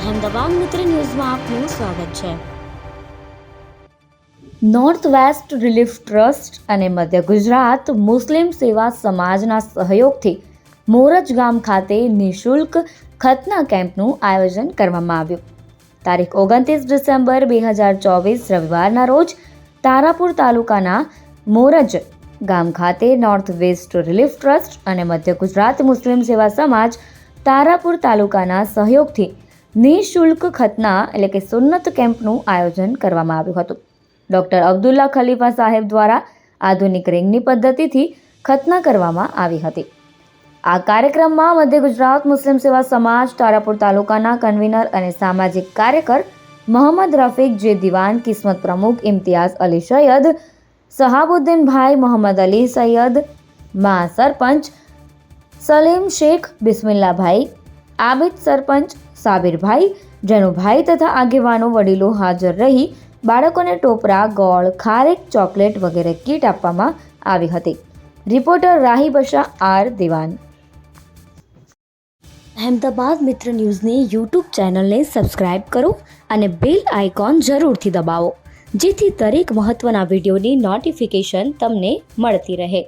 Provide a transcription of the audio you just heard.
અહેમદાબાદ મિત્ર ન્યૂઝમાં આપનું સ્વાગત છે. નોર્થ વેસ્ટ રિલીફ ટ્રસ્ટ અને મધ્ય ગુજરાત મુસ્લિમ સેવા સમાજના સહયોગથી મોરજ ગામ ખાતે નિઃશુલ્ક ખતના કેમ્પનું આયોજન કરવામાં આવ્યું. તારીખ ઓગણત્રીસ ડિસેમ્બર બે હજાર ચોવીસ રવિવારના રોજ તારાપુર તાલુકાના મોરજ ગામ ખાતે નોર્થ વેસ્ટ રિલીફ ટ્રસ્ટ અને મધ્ય ગુજરાત મુસ્લિમ સેવા સમાજ તારાપુર તાલુકાના સહયોગથી નિઃશુલ્ક ખતના એટલે કે સુન્નત કેમ્પનું આયોજન કરવામાં આવ્યું હતું. ડૉક્ટર અબ્દુલ્લા ખલીફા સાહેબ દ્વારા આધુનિક રિંગની પદ્ધતિથી ખતના કરવામાં આવી હતી. આ કાર્યક્રમમાં મધ્ય ગુજરાત મુસ્લિમ સેવા સમાજ, તારાપુર તાલુકાના કન્વીનર અને સામાજિક કાર્યકર મોહમ્મદ રફીક, જે દિવાન કિસ્મત પ્રમુખ ઇમ્તિયાઝ અલી સૈયદ, સહાબુદ્દીનભાઈ મોહમ્મદ અલી સૈયદ, મા સરપંચ સલીમ શેખ બિસ્મિલ્લાભાઈ આબિદ સરપંચ સાબિરભાઈ, જનુભાઈ તથા આગેવાનો વડીલો હાજર રહી બાળકોને ટોપરા, ગોળ, ખારેક, ચોકલેટ વગેરે કીટ આપવામાં આવી હતી. રિપોર્ટર રાહી બશા, આર દિવાન. અહેમદાબાદ મિત્ર ન્યૂઝની યુટ્યુબ ચેનલને સબસ્ક્રાઇબ કરો અને બેલ આઇકોન જરૂરથી દબાવો, જેથી દરેક મહત્ત્વના વિડીયોની નોટિફિકેશન તમને મળતી રહે.